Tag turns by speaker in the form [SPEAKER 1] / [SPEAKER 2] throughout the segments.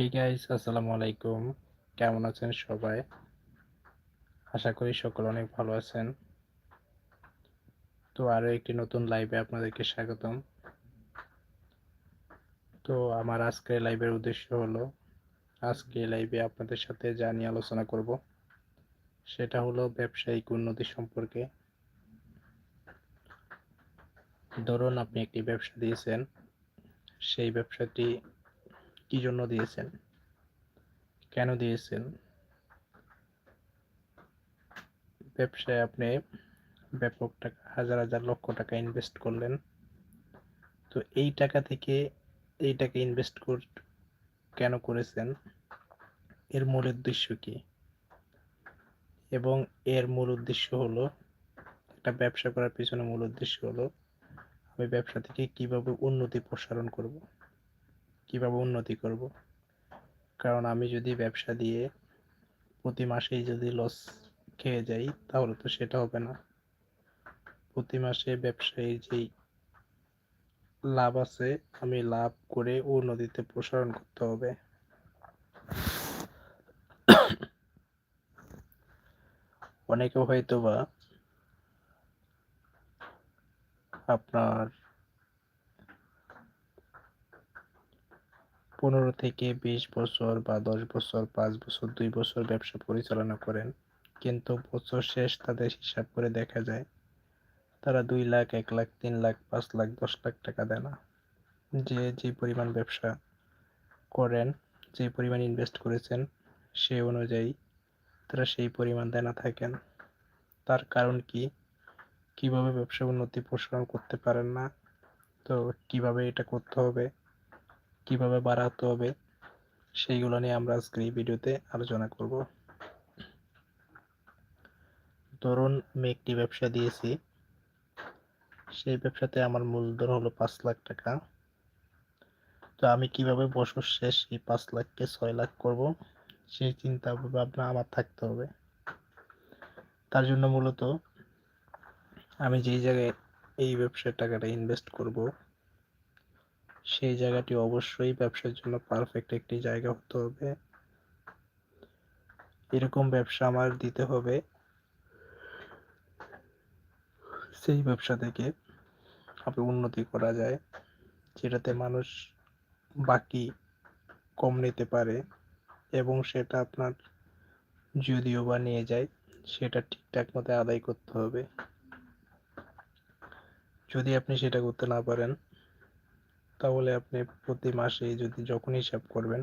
[SPEAKER 1] এই গাইস আসসালামু আলাইকুম। কেমন আছেন সবাই? আশা করি সকল অনেক ভালো আছেন। তো আরও একটি নতুন লাইভে আপনাদেরকে স্বাগতম। তো আমার আজকের লাইভের উদ্দেশ্য হলো, আজকে লাইভে আপনাদের সাথে যা নিয়ে আলোচনা করব, সেটা হলো ব্যবসায়িক উন্নতি সম্পর্কে। ধরুন আপনি একটি ব্যবসা দিয়েছেন, সেই ব্যবসাটি কি জন্য দিয়েছেন? কেন দিয়েছেন? ব্যবসায় আপনি ব্যাপক টাকা, হাজার হাজার লক্ষ টাকা ইনভেস্ট করলেন। তো এই টাকা থেকে এই টাকা ইনভেস্ট কর, কেন করেছেন? এর মূল উদ্দেশ্য কি? এবং এর মূল উদ্দেশ্য হলো, একটা ব্যবসা করার পিছনে মূল উদ্দেশ্য হলো, আমি ব্যবসা থেকে কীভাবে উন্নতি প্রসারণ করব? কীভাবে উন্নতি করব? কারণ আমি যদি ব্যবসা দিয়ে প্রতি মাসেই যদি লস খেয়ে যাই, তাহলে তো সেটা হবে না। প্রতি মাসে ব্যবসায়ীর যেই লাভ আছে, আমি লাভ করে উন্নতিতে প্রসারণ করতে হবে। অনেকে হয়তো বা আপনার পনেরো থেকে বিশ বছর বা দশ বছর, পাঁচ বছর, দুই বছর ব্যবসা পরিচালনা করেন। কিন্তু বছর শেষ তাদের হিসাব করে দেখা যায়, তারা দুই লাখ, এক লাখ, তিন লাখ, পাঁচ লাখ, দশ লাখ টাকা দেয় না। যে যে পরিমাণ ব্যবসা করেন, যে পরিমাণ ইনভেস্ট করেছেন, সে অনুযায়ী তারা সেই পরিমাণ দেনা থাকেন। তার কারণ কি? কীভাবে ব্যবসা উন্নতি প্রসারণ করতে পারেন না? তো কীভাবে এটা করতে হবে? কীভাবে বাড়াতে হবে, সেইগুলো নিয়ে আমরা আজকে এই ভিডিওতে আলোচনা করব। ধরুন আমি একটি ব্যবসা দিয়েছি, সেই ব্যবসাতে আমার মূলধন হলো পাঁচ লাখ টাকা। তো আমি কীভাবে বছর শেষ এই পাঁচ লাখকে ছয় লাখ করব, সেই চিন্তা ভাবনা আমার থাকতে হবে। তার জন্য মূলত আমি যেই জায়গায় এই ব্যবসার টাকাটা ইনভেস্ট করব সেই জায়গাটি অবশ্যই ব্যবসার জন্য পারফেক্ট একটি জায়গা হতে হবে। এরকম ব্যবসা আমার দিতে হবে। সেই ব্যবসা থেকে আপনি উন্নতি করা যায়, যেটাতে মানুষ বাকি কম নিতে পারে এবং সেটা আপনার যদিও বা নিয়ে যায়, সেটা ঠিকঠাক মতো আদায় করতে হবে। যদি আপনি সেটা করতে না পারেন তাহলে আপনি প্রতি মাসে যদি যখন হিসাব করবেন,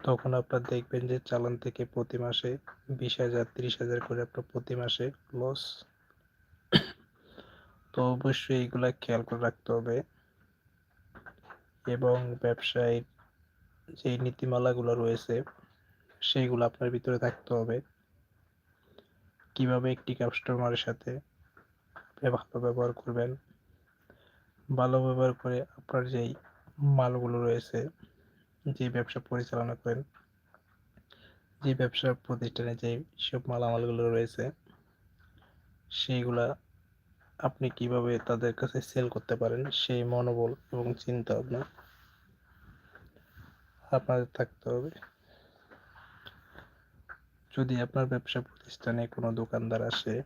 [SPEAKER 1] তখন আপনার দেখবেন যে চালান থেকে প্রতি মাসে বিশ হাজার, তিরিশ হাজার করে আপনার প্রতি মাসে লস তো অবশ্যই এইগুলা খেয়াল করে রাখতে হবে। এবং ব্যবসায়িক যে নীতিমালাগুলো রয়েছে সেইগুলো আপনার ভিতরে থাকতে হবে। কীভাবে একটি কাস্টমারের সাথে ভালো ব্যবহার করবেন ভালো ব্যবহার করে আপনার যেই মালগুলো রয়েছে, যে ব্যবসা পরিচালনা করেন, যে ব্যবসা প্রতিষ্ঠানে যে সব মালামালগুলো রয়েছে, সেইগুলা আপনি কীভাবে তাদের কাছে সেল করতে পারেন, সেই মনোবল এবং চিন্তা ভাবনা আপনাদের থাকতে হবে। যদি আপনার ব্যবসা প্রতিষ্ঠানে কোনো দোকানদার আসে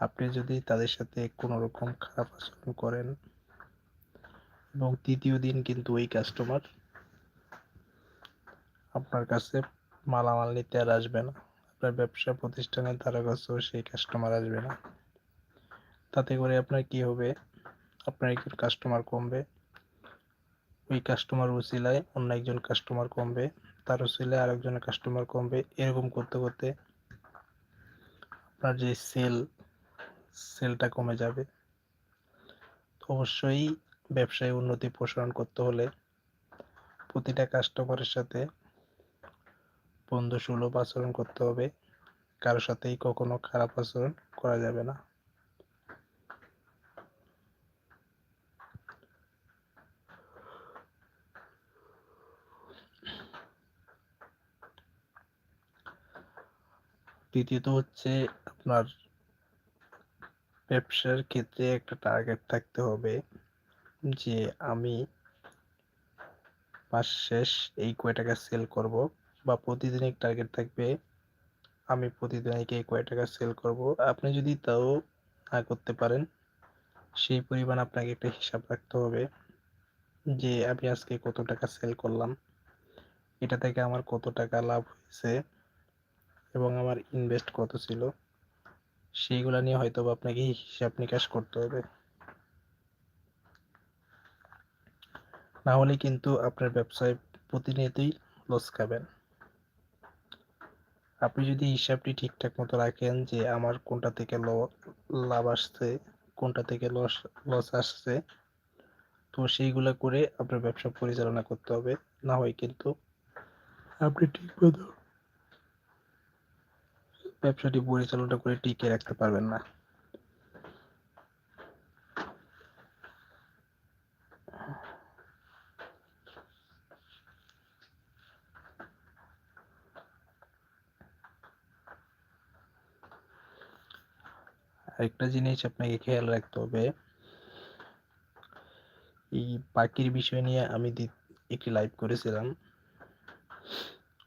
[SPEAKER 1] আপনি যদি তাদের সাথে কোনো রকম খারাপ আচরণ করেন এবং তৃতীয় দিন কিন্তু ওই কাস্টমার আপনার কাছে মালামাল নিতে আর আসবে না। আপনার ব্যবসা প্রতিষ্ঠানে ধারা কাছেও সেই কাস্টমার আসবে না। তাতে করে আপনার কি হবে? আপনার একজন কাস্টমার কমবে। ওই কাস্টমার উচিলায় অন্য একজন কাস্টমার কমবে। তার উচিলায় আরেকজনের কাস্টমার কমবে। এরকম করতে করতে আপনার যে সেল সেলটা কমে যাবে। অবশ্যই ব্যবসায় উন্নতি প্রসারণ করতে হলে প্রতিটা কাস্টমারের সাথে বন্ধু সুলভ আচরণ করতে হবে। কারোর সাথেই কখনো খারাপ আচরণ করা যাবে না। দ্বিতীয়ত হচ্ছে আপনার ব্যবসার ক্ষেত্রে একটা টার্গেট থাকতে হবে যে আমি মাস শেষ এই কয় টাকা সেল করব বা প্রতিদিনই টার্গেট থাকবে, আমি প্রতিদিনকে এই কয় টাকা সেল করব। আপনি যদি তাও না করতে পারেন, সেই পরিমাণ আপনাকে একটা হিসাব রাখতে হবে যে আমি আজকে কত টাকা সেল করলাম। এটা থেকে আমার কত টাকা লাভ হয়েছে এবং আমার ইনভেস্ট কত ছিল। সেইগুলো নিয়ে হয়তো আপনাকে হিসাব নিকাশ করতে হবে। না হলে কিন্তু আপনার ব্যবসায় প্রতিনিয়তই লস খাবেন। আপনি যদি হিসাবটি ঠিকঠাক মতো রাখেন যে আমার কোনটা থেকে লাভ আসছে, কোনটা থেকে লস লস আসছে, তো সেইগুলো করে আপনার ব্যবসা পরিচালনা করতে হবে। না হয় কিন্তু আপনি ঠিক মতো ব্যবসাটি পরিচালনা করে টিকিয়ে রাখতে পারবেন না। আরেকটা জিনিস আপনাকে খেয়াল রাখতে হবে, এই পাখির বিষয় নিয়ে আমি একটি লাইভ করেছিলাম।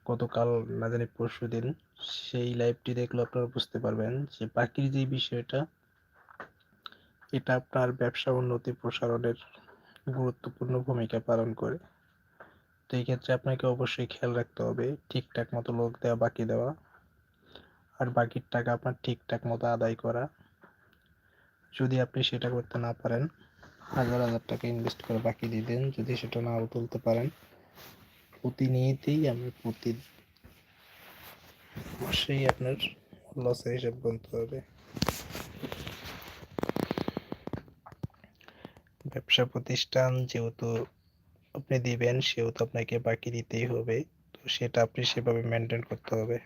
[SPEAKER 1] গতকাল না জানি পরশু দিন সেই লাইভটি দেখলে আপনারা বুঝতে পারবেন যে পাখির যে বিষয়টা, এটা আপনার ব্যবসা উন্নতি প্রসারণের গুরুত্বপূর্ণ ভূমিকা পালন করে। তো এই ক্ষেত্রে আপনাকে অবশ্যই খেয়াল রাখতে হবে, ঠিকঠাক মতো লোক দেওয়া, বাকি দেওয়া। আর বাকির টাকা আপনার ঠিকঠাক মতো আদায় করা। যদি আপনি সেটা করতে না পারেন, হাজার হাজার টাকা ইনভেস্ট করে বাকি দিয়ে দেন। যদি সেটা নাও তুলতে পারেন, প্রতিনিয়তই আমি প্রতি মাসেই আপনার লসের হিসাব গুনতে হবে। ব্যবসা প্রতিষ্ঠান যেহেতু আপনি দিবেন, সেহেতু আপনাকে বাকি দিতেই হবে। তো সেটা আপনি সেভাবে মেনটেন করতে হবে।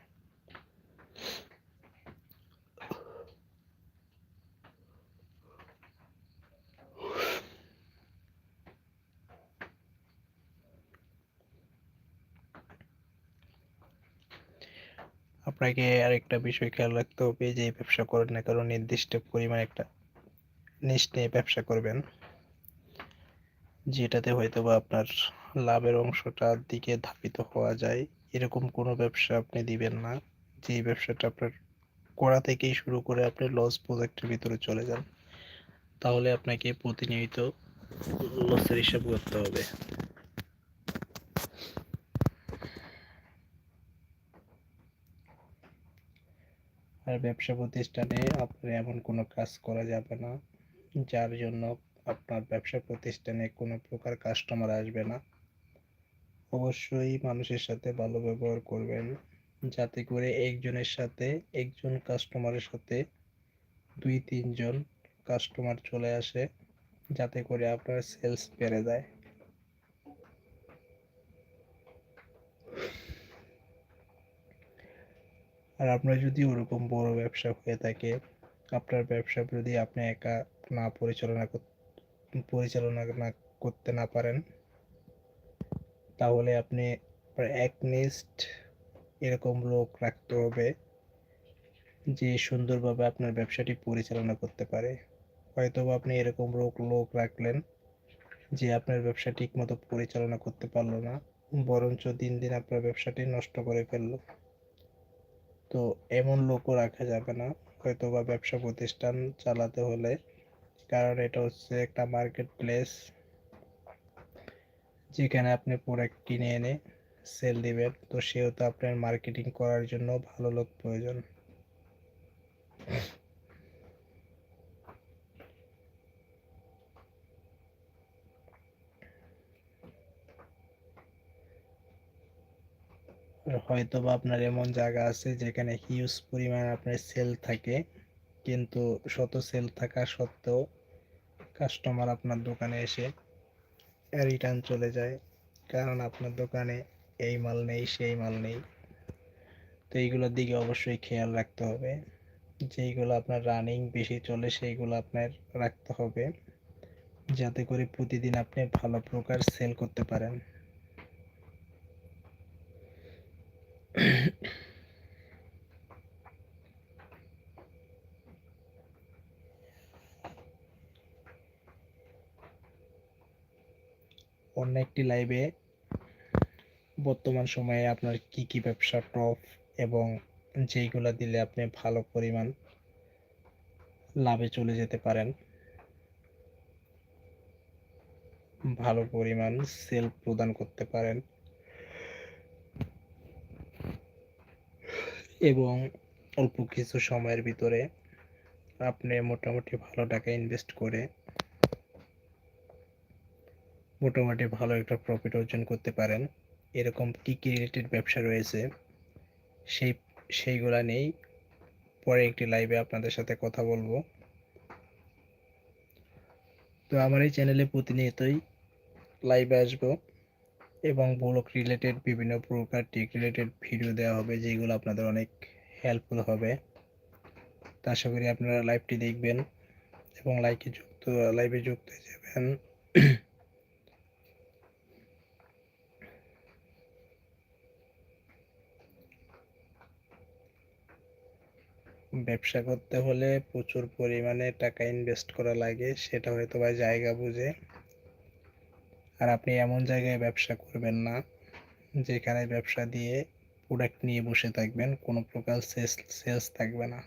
[SPEAKER 1] আপনাকে আরেকটা বিষয় খেয়াল রাখতে হবে যে, ব্যবসা করেন না কারণ নির্দিষ্ট পরিমাণ একটা নিশ নিয়ে ব্যবসা করবেন, যেটাতে হয়তো বা আপনার লাভের অংশটার দিকে ধাপিত হওয়া যায়। এরকম কোনো ব্যবসা আপনি দিবেন না, যে ব্যবসাটা আপনার করা থেকেই শুরু করে আপনি লস প্রজেক্টের ভিতরে চলে যান। তাহলে আপনাকে প্রতিনিয়ত লসের হিসাব করতে হবে। আর ব্যবসা প্রতিষ্ঠানে আপনার এমন কোনো কাজ করা যাবে না, যার জন্য আপনার ব্যবসা প্রতিষ্ঠানে কোনো প্রকার কাস্টমার আসবে না। অবশ্যই মানুষের সাথে ভালো ব্যবহার করবেন, যাতে করে একজনের সাথে, একজন কাস্টমারের সাথে দুই তিনজন কাস্টমার চলে আসে, যাতে করে আপনার সেলস বেড়ে যায়। আর আপনার যদি ওরকম বড় ব্যবসা হয়ে থাকে, আপনার ব্যবসা যদি আপনি একা না পরিচালনা পরিচালনা না করতে না পারেন, তাহলে আপনি এক নিস্ট এরকম লোক রাখতে হবে, যে সুন্দরভাবে আপনার ব্যবসাটি পরিচালনা করতে পারে। হয়তো আপনি এরকম লোক লোক রাখলেন, যে আপনার ব্যবসা ঠিক মতো পরিচালনা করতে পারল না, বরঞ্চ দিন দিন আপনার ব্যবসাটি নষ্ট করে ফেলল। তো এমন লোকও রাখা যাবে না। হয়তো বা ব্যবসা প্রতিষ্ঠান চালাতে হলে। কারণ এটা হচ্ছে একটা মার্কেট প্লেস যেখানে আপনি প্রোডাক্ট কিনে এনে সেল দিবেন। তো সেহেতু আপনার মার্কেটিং করার জন্য ভালো লোক প্রয়োজন। হয়তো বা আপনার এমন জায়গা আছে যেখানে হিউজ পরিমাণ আপনার সেল থাকে, কিন্তু শত সেল থাকা সত্ত্বেও কাস্টমার আপনার দোকানে এসে রিটার্ন চলে যায়, কারণ আপনার দোকানে এই মাল নেই, সেই মাল নেই। তো এইগুলোর দিকে অবশ্যই খেয়াল রাখতে হবে। যেইগুলো আপনার রানিং বেশি চলে, সেইগুলো আপনার রাখতে হবে। যাতে করে প্রতিদিন আপনি ভালো প্রকার সেল করতে পারেন। অন্য একটি লাইভে বর্তমান সময়ে আপনার কি কি ব্যবসা টপ এবং যেইগুলা দিলে আপনি ভালো পরিমাণ লাভে চলে যেতে পারেন? ভালো পরিমাণ সেল প্রদান করতে পারেন। এবং অল্প কিছু সময়ের ভিতরে আপনি মোটামুটি ভালো টাকা ইনভেস্ট করে মোটামুটি ভালো একটা প্রফিট অর্জন করতে পারেন। এরকম কী কী রিলেটেড ব্যবসা রয়েছে। সেই, সেইগুলা নিয়েই পরে একটি লাইভে আপনাদের সাথে কথা বলব। তো আমার এই চ্যানেলে প্রতিনিয়তই লাইভে আসব। এবং ব্লগ রিলেটেড বিভিন্ন প্রকার টেক রিলেটেড ভিডিও দেওয়া হবে, যেগুলো আপনাদের অনেক হেল্পফুল হবে। তা আশা করি আপনারা লাইভটি দেখবেন এবং লাইকে যুক্ত লাইভে যুক্ত হয়ে যাবেন। ব্যবসা করতে হলে প্রচুর পরিমাণে টাকা ইনভেস্ট করা লাগে, সেটা হয়তো বা জায়গা বুঝে। আর আপনি এমন জায়গায় ব্যবসা করবেন না, যেখানে ব্যবসা দিয়ে প্রোডাক্ট নিয়ে বসে থাকবেন, কোনো প্রকার সেলস সেলস থাকবে না।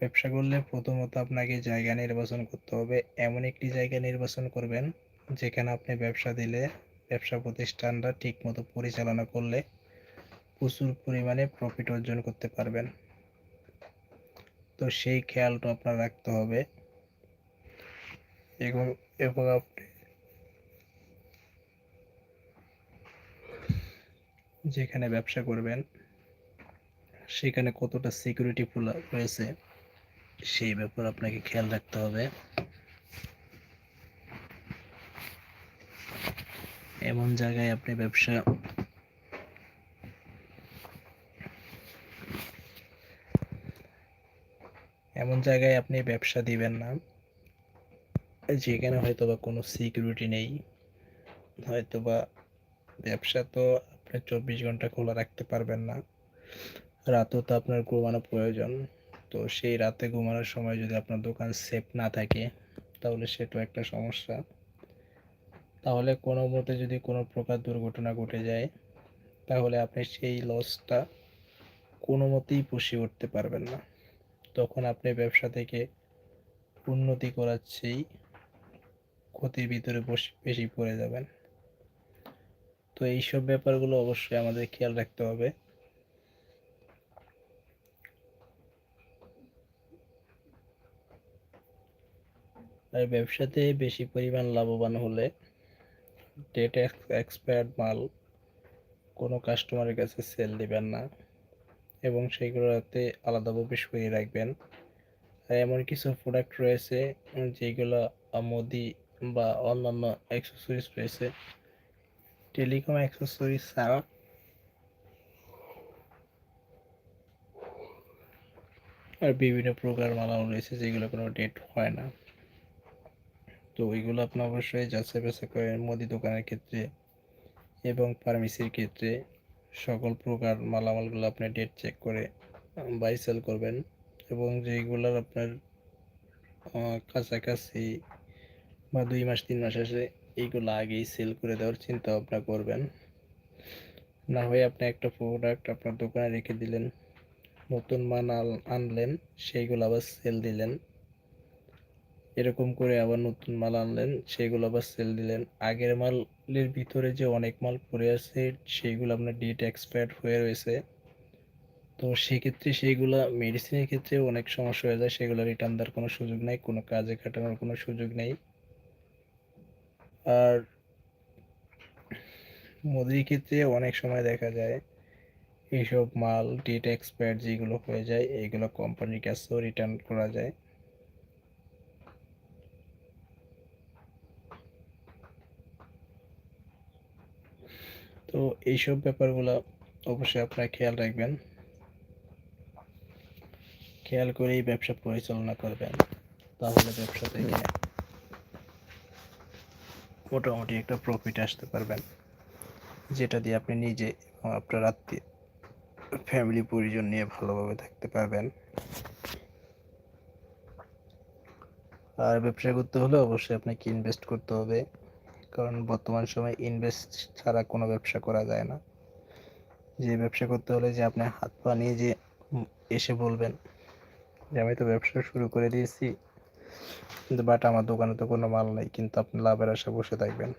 [SPEAKER 1] ব্যবসা করলে প্রথমত আপনাকে জায়গা নির্বাচন করতে হবে। এমন একটি জায়গা নির্বাচন করবেন, যেখানে আপনি ব্যবসা দিলে, ব্যবসা প্রতিষ্ঠানটা ঠিকমতো পরিচালনা করলে প্রচুর পরিমাণে প্রফিট অর্জন করতে পারবেন। তো সেই খেয়ালটা আপনার রাখতে হবে। এবং এবং আপনি যেখানে ব্যবসা করবেন, সেখানে কতটা সিকিউরিটি রয়েছে, সেই ব্যাপার আপনাকে খেয়াল রাখতে হবে। এমন জায়গায় আপনি ব্যবসা এমন জায়গায় আপনি ব্যবসা দিবেন না, যেখানে হয়তো বা কোনো সিকিউরিটি নেই। হয়তো বা ব্যবসা তো আপনি চব্বিশ ঘণ্টা খোলা রাখতে পারবেন না। রাতেও তো আপনার ঘুমানো প্রয়োজন। তো সেই রাতে ঘুমানোর সময় যদি আপনার দোকান সেফ না থাকে, তাহলে সেটাও একটা সমস্যা। তাহলে কোনো মতে যদি কোনো প্রকার দুর্ঘটনা ঘটে যায়, তাহলে আপনি সেই লসটা কোনো মতেই পুষিয়ে উঠতে পারবেন না। তখন আপনি ব্যবসা থেকে উন্নতি করার চেয়েই ক্ষতির ভিতরে বেশি পড়ে যাবেন। তো এইসব ব্যাপারগুলো অবশ্যই আমাদের খেয়াল রাখতে হবে। আর ব্যবসাতে বেশি পরিমাণ লাভবান হলে ডেট এক্সপায়ার্ড মাল কোনো কাস্টমারের কাছে সেল দিবেন না এবং সেইগুলোতে আলাদাভাবে সরিয়ে রাখবেন। আর এমন কিছু প্রোডাক্ট রয়েছে যেগুলো মোদি বা অন্যান্য অ্যাক্সেসরিজ রয়েছে টেলিকম অ্যাক্সেসরিজ ছাড়া। আর বিভিন্ন প্রকার মালাও রয়েছে যেগুলো কোনো ডেট হয় না। তো ওইগুলো আপনি অবশ্যই যাচাই বাছাই করেন মুদি দোকানের ক্ষেত্রে এবং ফার্মেসির ক্ষেত্রে সকল প্রকার মালামালগুলো আপনি ডেট চেক করে বাই সেল করবেন এবং যেগুলোর আপনার কাছাকাছি বা দুই মাস, তিন মাস আসে এইগুলো আগেই সেল করে দেওয়ার চিন্তা ভাবনা করবেন। না হয়ে আপনি একটা প্রোডাক্ট আপনার দোকানে রেখে দিলেন, নতুন মাল আনলেন, সেইগুলো আবার সেল দিলেন। এরকম করে আবার নতুন মাল আনলেন, সেইগুলো আবার সেল দিলেন। আগের মালের ভিতরে যে অনেক মাল পড়ে আছে, সেইগুলো আপনার ডেট এক্সপায়ার্ড হয়ে রয়েছে। তো সেক্ষেত্রে সেইগুলো মেডিসিনের ক্ষেত্রে অনেক সমস্যা হয়ে যায়, সেগুলো রিটার্ন দেওয়ার কোনো সুযোগ নেই, কোনো কাজে খাটানোর কোনো সুযোগ নেই। আর মুদির ক্ষেত্রে অনেক সময় দেখা যায়, এইসব মাল ডেট এক্সপায়ার যেগুলো হয়ে যায় এইগুলো কোম্পানির কাছেও রিটার্ন করা যায়। তো এইসব ব্যাপারগুলো অবশ্যই আপনারা খেয়াল রাখবেন। খেয়াল করেই ব্যবসা পরিচালনা করবেন। তাহলে ব্যবসা থেকে মোটামুটি একটা প্রফিট আসতে পারবেন। যেটা দিয়ে আপনি নিজে আপনার আত্মীয় ফ্যামিলি পরিজন নিয়ে ভালোভাবে থাকতে পারবেন। আর ব্যবসা করতে হলে অবশ্যই আপনাকে ইনভেস্ট করতে হবে। কারণ বর্তমান সময়ে ইনভেস্ট ছাড়া কোনো ব্যবসা করা যায় না। যে ব্যবসা করতে হলে যে আপনি হাত পা নিয়ে যে এসে বলবেন যে, আমি তো ব্যবসা শুরু করে দিয়েছি কিন্তু বাট আমার দোকানে তো কোনো মাল নেই, কিন্তু আপনি লাভের আশা বসে থাকবেন।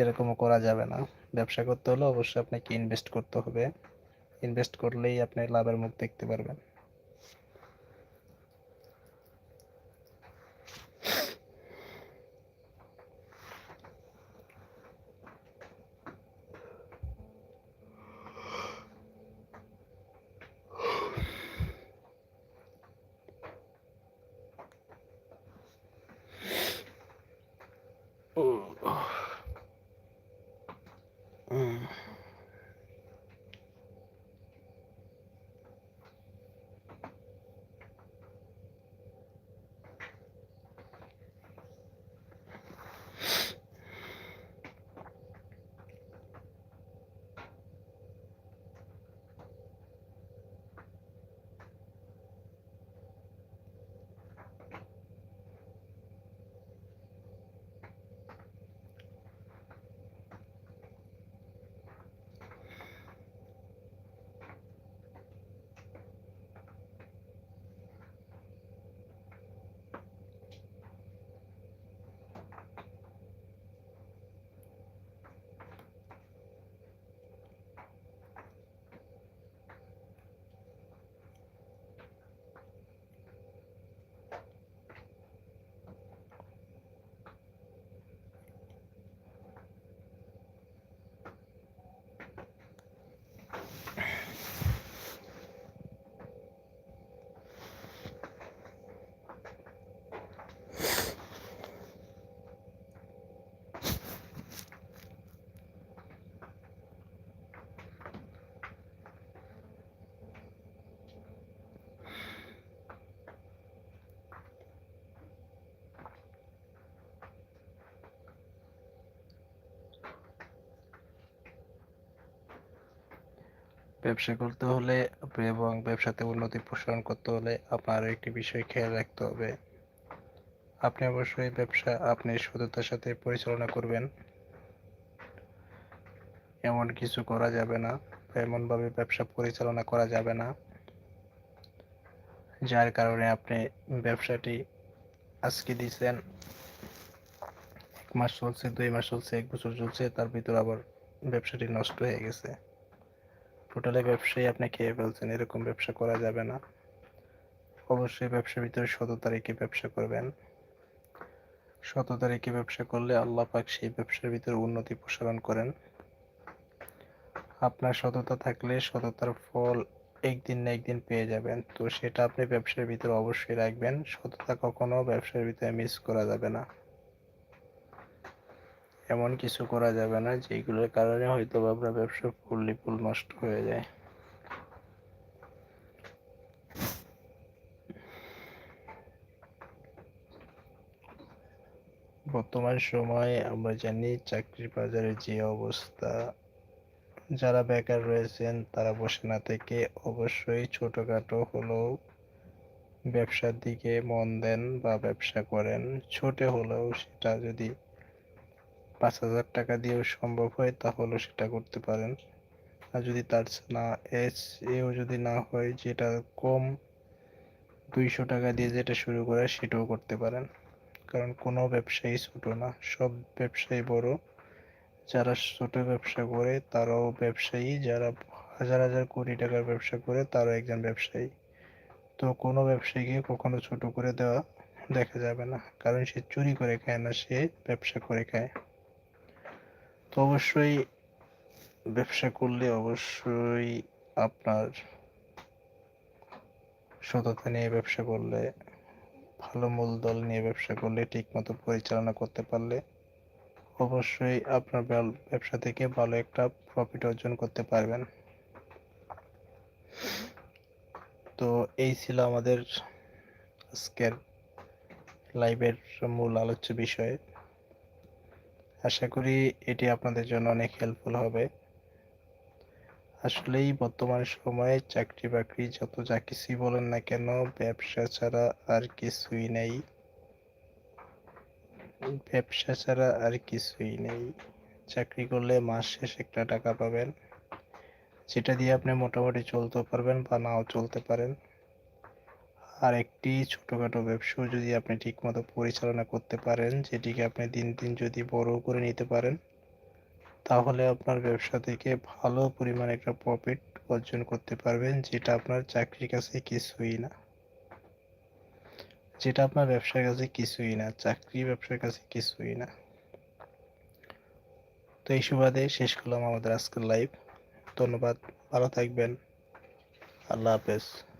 [SPEAKER 1] এরকমও করা যাবে না। ব্যবসা করতে হলে অবশ্যই আপনাকে ইনভেস্ট করতে হবে। ইনভেস্ট করলেই আপনি লাভের মুখ দেখতে পারবেন। ব্যবসা করতে হলে এবং ব্যবসাতে উন্নতি প্রসারণ করতে হলে আপনার একটি বিষয় খেয়াল রাখতে হবে। আপনি অবশ্যই ব্যবসা, আপনি সততার সাথে পরিচালনা করবেন। এমন কিছু করা যাবে না এমনভাবে ব্যবসা পরিচালনা করা যাবে না, যার কারণে আপনি ব্যবসাটি আজকে দিয়েছেন। এক মাস চলছে, দুই মাস চলছে, এক বছর চলছে, তার ভিতর আবার ব্যবসাটি নষ্ট হয়ে গেছে। টোটালি ব্যবসায়ী আপনি খেয়ে ফেলছেন, এরকম ব্যবসা করা যাবে না। অবশ্যই ব্যবসার ভিতরে সততা তারিখে ব্যবসা করবেন। শত তারিখে ব্যবসা করলে আল্লাহ পাক সেই ব্যবসার ভিতরে উন্নতি প্রসারণ করেন। আপনার সততা থাকলে সততার ফল একদিন না একদিন পেয়ে যাবেন। তো সেটা আপনি ব্যবসার ভিতরে অবশ্যই রাখবেন। সততা কখনো ব্যবসার ভিতরে মিস করা যাবে না। এমন কিছু করা যাবে না, যেগুলোর কারণে হয়তো আপনার ব্যবসা ফুললি ফুল নষ্ট হয়ে যায়। বর্তমান সময়ে আমরা জানি চাকরি বাজারে যে অবস্থা, যারা বেকার রয়েছেন তারা বসে না থেকে অবশ্যই ছোটখাটো হলেও ব্যবসার দিকে মন দেন বা ব্যবসা করেন। ছোট হলেও সেটা যদি পাঁচ হাজার টাকা দিয়েও সম্ভব হয়, তাহলেও সেটা করতে পারেন। আর যদি তার না এস এও যদি না হয়, যেটা কম দুইশো টাকা দিয়ে যেটা শুরু করে, সেটাও করতে পারেন। কারণ কোনো ব্যবসায়ী ছোট না, সব ব্যবসায়ী বড়। যারা ছোট ব্যবসা করে, তারাও ব্যবসায়ী। যারা হাজার হাজার কোটি টাকার ব্যবসা করে, তারাও একজন ব্যবসায়ী। তো কোনো ব্যবসায়ীকে কখনো ছোট করে দেওয়া দেখা যাবে না। কারণ সে চুরি করে খায় না, সে ব্যবসা করে খায়। তো অবশ্যই ব্যবসা করলে অবশ্যই আপনার সততা নিয়ে ব্যবসা করলে, ভালো মূলধন নিয়ে ব্যবসা করলে, ঠিকমতো পরিচালনা করতে পারলে অবশ্যই আপনার ব্যবসা থেকে ভালো একটা প্রফিট অর্জন করতে পারবেন। তো এই ছিল আমাদের আজকের লাইভের মূল আলোচ্য বিষয়। আশা করি এটি আপনাদের জন্য অনেক হেল্পফুল হবে। আসলেই বর্তমান সময়ে চাকরি বাকরি যত যা কিছুই বলেন না কেন, ব্যবসা ছাড়া আর কিছুই নেই। ব্যবসা ছাড়া আর কিছুই নেই। চাকরি করলে মাস শেষ একটা টাকা পাবেন। যেটা দিয়ে আপনি মোটামুটি চলতে পারবেন বা নাও চলতে পারেন। আর একটি ছোটখাটো ব্যবসাও যদি আপনি ঠিকমতো পরিচালনা করতে পারেন, যেটিকে আপনি দিন দিন যদি বড় করে নিতে পারেন, তাহলে আপনার ব্যবসা থেকে ভালো পরিমাণে একটা প্রফিট অর্জন করতে পারবেন, যেটা আপনার চাকরির কাছে কিছুই না। যেটা আপনার ব্যবসার কাছে কিছুই না, চাকরি ব্যবসার কাছে কিছুই না। তো এই সুবাদে শেষ করলাম আমাদের আজকের লাইভ ধন্যবাদ, ভালো থাকবেন। আল্লাহ হাফেজ।